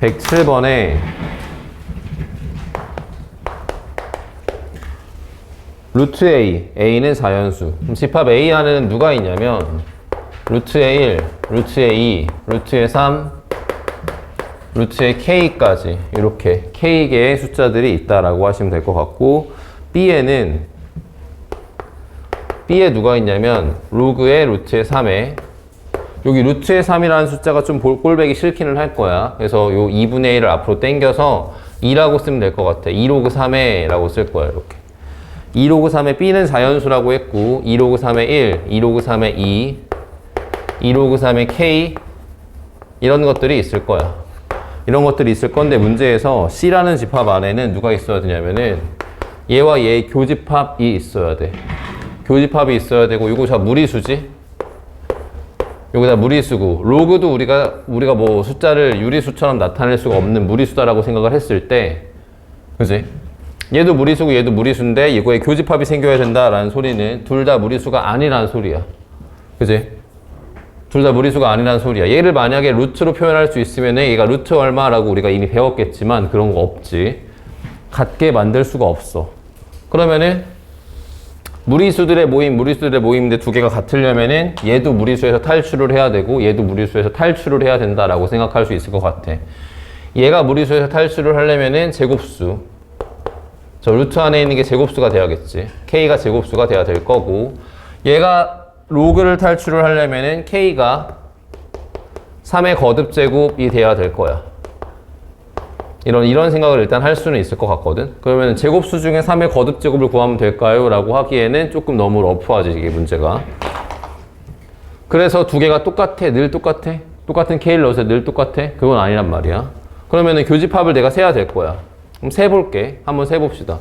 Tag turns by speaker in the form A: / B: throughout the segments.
A: 107번에 루트 A, A는 자연수. 그럼 집합 A 안에는 누가 있냐면 루트의 1, 루트의 2, 루트의 3, 루트 의 K까지 이렇게 K개의 숫자들이 있다라고 하시면 될 것 같고 B에는 B에 누가 있냐면 로그의 루트의 3에 여기 루트의 3이라는 숫자가 좀 볼- 꼴배기 싫기는 할 거야. 그래서 요 2분의 1을 앞으로 당겨서 2라고 쓰면 될 것 같아. 2로그 3에 라고 쓸 거야, 이렇게. 2로그 3의 B는 자연수라고 했고, 2로그 3의 1, 2로그 3의 2, 2로그 3의 K, 이런 것들이 있을 거야. 이런 것들이 있을 건데, 문제에서 C라는 집합 안에는 누가 있어야 되냐면은, 얘와 얘의 교집합이 있어야 돼. 교집합이 있어야 되고, 이거 자 무리수지? 여기다 무리수고 로그도 우리가 우리가 뭐 숫자를 유리수처럼 나타낼 수가 없는 무리수다라고 생각을 했을 때 그지? 얘도 무리수고 얘도 무리수인데 이거에 교집합이 생겨야 된다라는 소리는 둘 다 무리수가 아니라는 소리야. 그지? 둘 다 무리수가 아니라는 소리야. 얘를 만약에 루트로 표현할 수 있으면 얘가 루트 얼마라고 우리가 이미 배웠겠지만 그런 거 없지. 같게 만들 수가 없어. 그러면은 무리수들의 모임, 무리수들의 모임인데 두 개가 같으려면은 얘도 무리수에서 탈출을 해야 되고 얘도 무리수에서 탈출을 해야 된다라고 생각할 수 있을 것 같아. 얘가 무리수에서 탈출을 하려면은 제곱수. 저 루트 안에 있는 게 제곱수가 돼야겠지. k가 제곱수가 돼야 될 거고 얘가 로그를 탈출을 하려면은 k가 3의 거듭 제곱이 돼야 될 거야. 이런 이런 생각을 일단 할 수는 있을 것 같거든. 그러면 제곱수 중에 3의 거듭 제곱을 구하면 될까요? 라고 하기에는 조금 너무 러프하지 이게 문제가. 그래서 두 개가 똑같아. 늘 똑같아. 똑같은 K를 넣어서 늘 똑같아. 그건 아니란 말이야. 그러면은 교집합을 내가 세야 될 거야. 그럼 세 볼게. 한번 세 봅시다.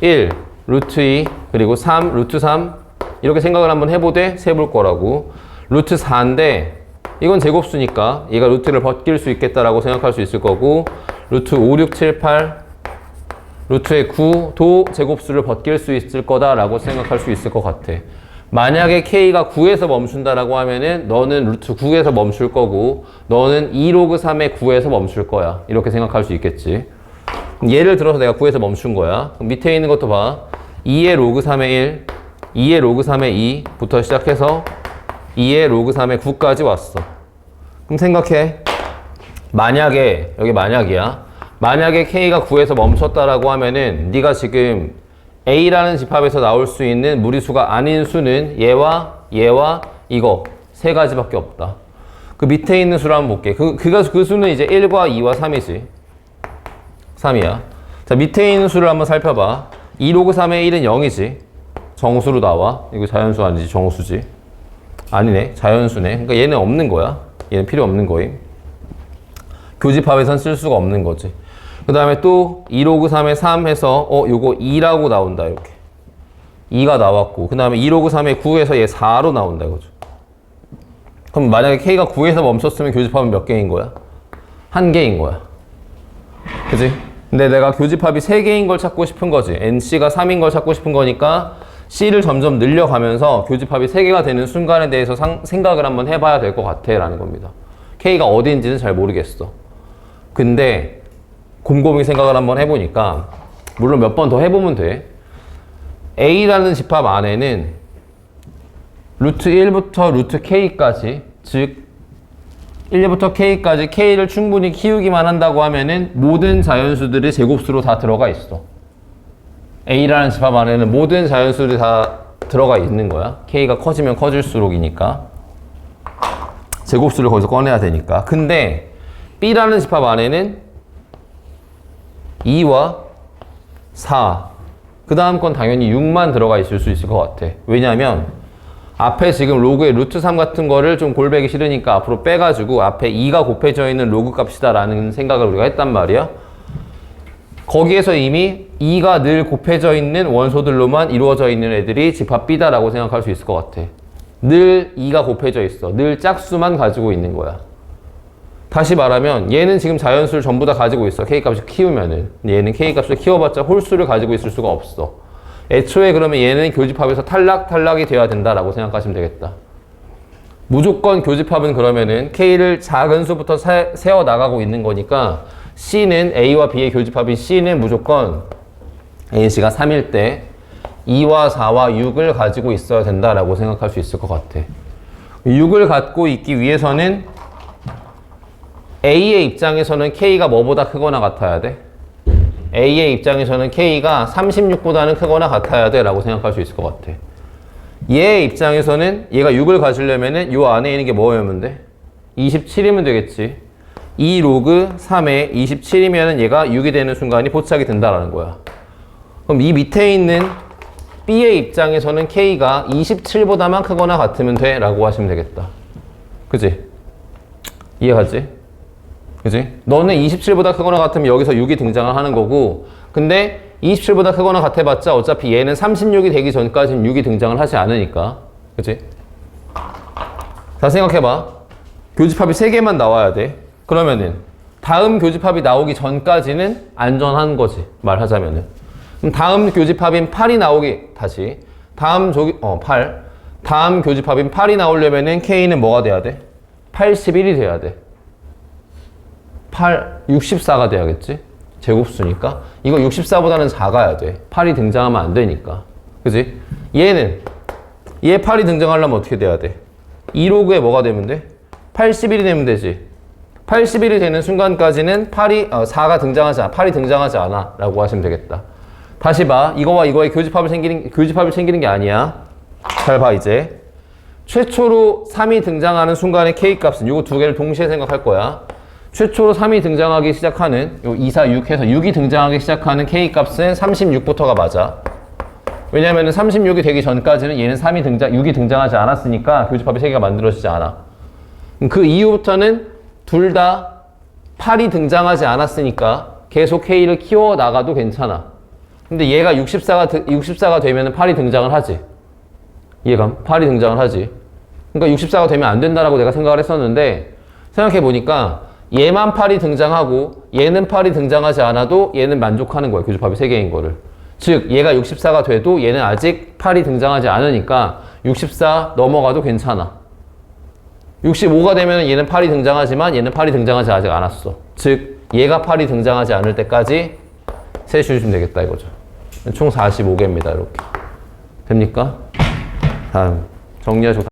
A: 1, 루트 2, 그리고 3, 루트 3. 이렇게 생각을 한번 해보되 세볼 거라고. 루트 4인데 이건 제곱수니까 얘가 루트를 벗길 수 있겠다라고 생각할 수 있을 거고 루트 5, 6, 7, 8 루트의 9도 제곱수를 벗길 수 있을 거다라고 생각할 수 있을 것 같아. 만약에 k가 9에서 멈춘다라고 하면은 너는 루트 9에서 멈출 거고 너는 2로그 3의 9에서 멈출 거야. 이렇게 생각할 수 있겠지. 예를 들어서 내가 9에서 멈춘 거야. 밑에 있는 것도 봐. 2의 로그 3의 1, 2의 로그 3의 2부터 시작해서 2의 로그 3의 9까지 왔어. 그럼 생각해. 만약에 여기 만약이야. 만약에 k가 9에서 멈췄다라고 하면은 네가 지금 a라는 집합에서 나올 수 있는 무리수가 아닌 수는 얘와 얘와 이거 세 가지밖에 없다. 그 밑에 있는 수를 한번 볼게. 그 그가 그 수는 이제 1과 2와 3이지. 3이야. 자, 밑에 있는 수를 한번 살펴봐. 2 로그 3의 1은 0이지. 정수로 나와. 이거 자연수 아니지, 정수지. 아니네, 자연수네. 그러니까 얘는 없는 거야. 얘는 필요 없는 거임. 교집합에선 쓸 수가 없는 거지. 그 다음에 또2 로그 3에 3 해서 어 요거 2라고 나온다 이렇게 2가 나왔고 그 다음에 2 로그 3에 9에서 얘 4로 나온다 이거죠. 그럼 만약에 k가 9에서 멈췄으면 교집합은 몇 개인 거야? 한 개인 거야. 그지? 근데 내가 교집합이 3개인 걸 찾고 싶은 거지. NC가 3인 걸 찾고 싶은 거니까 C를 점점 늘려가면서 교집합이 3개가 되는 순간에 대해서 상- 생각을 한번 해봐야 될 것 같아 라는 겁니다. K가 어디인지는 잘 모르겠어. 근데 곰곰이 생각을 한번 해보니까 물론 몇 번 더 해보면 돼. A라는 집합 안에는 루트 1부터 루트 K까지 즉 1부터 K까지 K를 충분히 키우기만 한다고 하면은 모든 자연수들이 제곱수로 다 들어가 있어. A라는 집합 안에는 모든 자연수들이 다 들어가 있는 거야. K가 커지면 커질수록이니까. 제곱수를 거기서 꺼내야 되니까. 근데 B라는 집합 안에는 2와 4. 그 다음 건 당연히 6만 들어가 있을 수 있을 것 같아. 왜냐면 앞에 지금 로그의 루트 3 같은 거를 좀 골배기 싫으니까 앞으로 빼가지고 앞에 2가 곱해져 있는 로그 값이다라는 생각을 우리가 했단 말이야. 거기에서 이미 2가 늘 곱해져 있는 원소들로만 이루어져 있는 애들이 집합 B다라고 생각할 수 있을 것 같아. 늘 2가 곱해져 있어. 늘 짝수만 가지고 있는 거야. 다시 말하면 얘는 지금 자연수를 전부 다 가지고 있어. K값을 키우면은. 얘는 K값을 키워봤자 홀수를 가지고 있을 수가 없어. 애초에 그러면 얘는 교집합에서 탈락, 탈락이 돼야 된다라고 생각하시면 되겠다. 무조건 교집합은 그러면은 K를 작은 수부터 세, 세워 나가고 있는 거니까 C는 A와 B의 교집합인 C는 무조건 A씨가 3일 때 2와 4와 6을 가지고 있어야 된다라고 생각할 수 있을 것 같아. 6을 갖고 있기 위해서는 A의 입장에서는 K가 뭐보다 크거나 같아야 돼? A의 입장에서는 K가 36보다는 크거나 같아야 돼 라고 생각할 수 있을 것 같아. 얘의 입장에서는 얘가 6을 가지려면은 요 안에 있는 게 뭐였면 돼? 27이면 되겠지. 2 로그 3에 27이면은 얘가 6이 되는 순간이 포착이 된다라는 거야. 그럼 이 밑에 있는 B의 입장에서는 K가 27보다만 크거나 같으면 돼 라고 하시면 되겠다. 그지? 이해가지? 그지? 너는 27보다 크거나 같으면 여기서 6이 등장을 하는 거고 근데 27보다 크거나 같아봤자 어차피 얘는 36이 되기 전까지는 6이 등장을 하지 않으니까. 그지? 자 생각해봐. 교집합이 3개만 나와야 돼. 그러면은 다음 교집합이 나오기 전까지는 안전한 거지 말하자면은. 그럼 다음 교집합인 8이 나오기 다시. 다음 조기 어8 다음 교집합인 8이 나오려면은 K는 뭐가 돼야 돼? 81이 돼야 돼 8, 64가 돼야겠지? 제곱수니까. 이거 64보다는 작아야 돼. 8이 등장하면 안 되니까. 그지? 얘는, 얘 8이 등장하려면 어떻게 돼야 돼? 2로그에 뭐가 되면 돼? 81이 되면 되지. 81이 되는 순간까지는 8이, 어, 4가 등장하지 않아. 8이 등장하지 않아. 라고 하시면 되겠다. 다시 봐. 이거와 이거의 교집합을 생기는, 교집합을 생기는 게 아니야. 잘 봐, 이제. 최초로 3이 등장하는 순간의 K 값은 이거 두 개를 동시에 생각할 거야. 최초로 3이 등장하기 시작하는 요 2, 4, 6 해서 6이 등장하기 시작하는 K 값은 36부터가 맞아. 왜냐면은 36이 되기 전까지는 얘는 3이 등장, 6이 등장하지 않았으니까 교집합이 3개가 만들어지지 않아. 그 이후부터는 둘 다 8이 등장하지 않았으니까 계속 K를 키워 나가도 괜찮아. 근데 얘가 64가, 64가 되면은 8이 등장을 하지. 이해감? 8이 등장을 하지. 그러니까 64가 되면 안 된다라고 내가 생각을 했었는데 생각해 보니까 얘만 8이 등장하고 얘는 8이 등장하지 않아도 얘는 만족하는 거예요. 교집합이 3개인 거를. 즉 얘가 64가 돼도 얘는 아직 8이 등장하지 않으니까 64 넘어가도 괜찮아. 65가 되면 얘는 8이 등장하지만 얘는 8이 등장하지 아직 않았어. 즉 얘가 8이 등장하지 않을 때까지 세주시면 되겠다 이거죠. 총 45개입니다. 이렇게. 됩니까? 다음 정리하시고